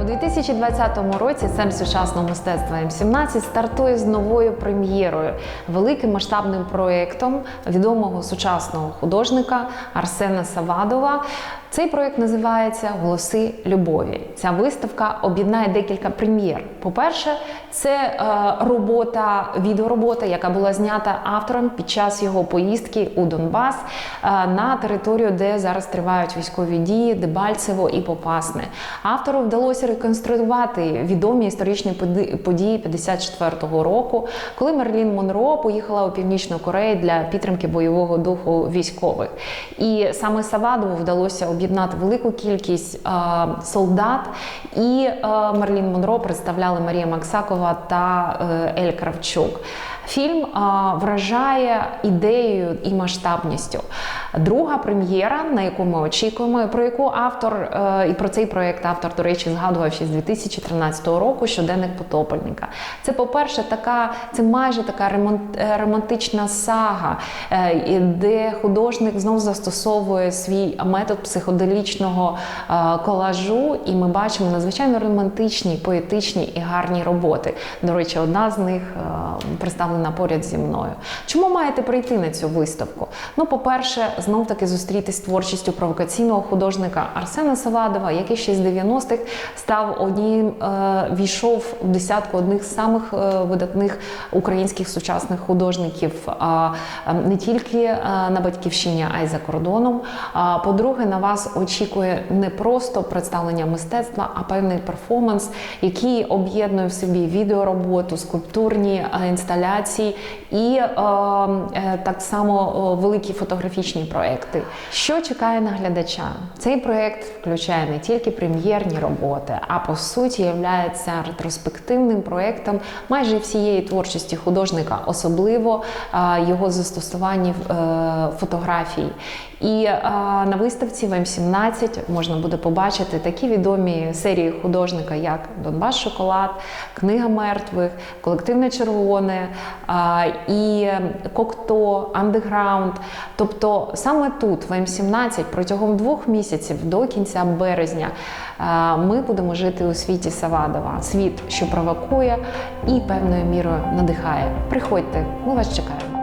У 2020 році Сем сучасного мистецтва М17 стартує з новою прем'єрою, великим масштабним проєктом відомого сучасного художника Арсена Савадова. Цей проєкт називається Голоси любові. Ця виставка об'єднає декілька прем'єр. По-перше, це е, робота, відеоробота, яка була знята автором під час його поїздки у Донбас е, на територію, де зараз тривають військові дії, Дебальцево і Попасне. Автору вдалося реконструювати відомі історичні події 54-го року, коли Мерлін Монро поїхала у Північну Корею для підтримки бойового духу військових. І саме Савадову вдалося об'єднати велику кількість е, солдат, і е, Мерлін Монро представляли Марія Максакова та е, Ель Кравчук. Фільм а, вражає ідеєю і масштабністю. Друга прем'єра, на яку ми очікуємо, про яку автор е, і про цей проєкт автор, до речі, згадував ще з 2013 року щоденник потопельника. Це, по-перше, така, це майже така е, романтична сага, е, де художник знов застосовує свій метод психоделічного е, колажу, і ми бачимо надзвичайно романтичні, поетичні і гарні роботи. До речі, одна з них е, представлена поряд зі мною. Чому маєте прийти на цю виставку? Ну, по-перше, знов таки зустрітись з творчістю провокаційного художника Арсена Савадова, який ще з 90-х став одним, е, війшов в десятку одних з самих е, видатних українських сучасних художників а, е, не тільки е, на батьківщині, а й за кордоном. По-друге, на вас очікує не просто представлення мистецтва, а певний перформанс, який об'єднує в собі відеороботу, скульптурні е, інсталяції і е, е, так само е, великі фотографічні проекти. Що чекає на глядача? Цей проект включає не тільки прем'єрні роботи, а по суті є ретроспективним проектом майже всієї творчості художника, особливо е, його застосуванні в е, фотографії. І е, на виставці в М17 можна буде побачити такі відомі серії художника, як Донбас Шоколад, Книга мертвих, Колективне червоне і Кокто, Андеграунд. Тобто саме тут, в М17, протягом двох місяців до кінця березня, ми будемо жити у світі Савадова. Світ, що провокує і певною мірою надихає. Приходьте, ми вас чекаємо.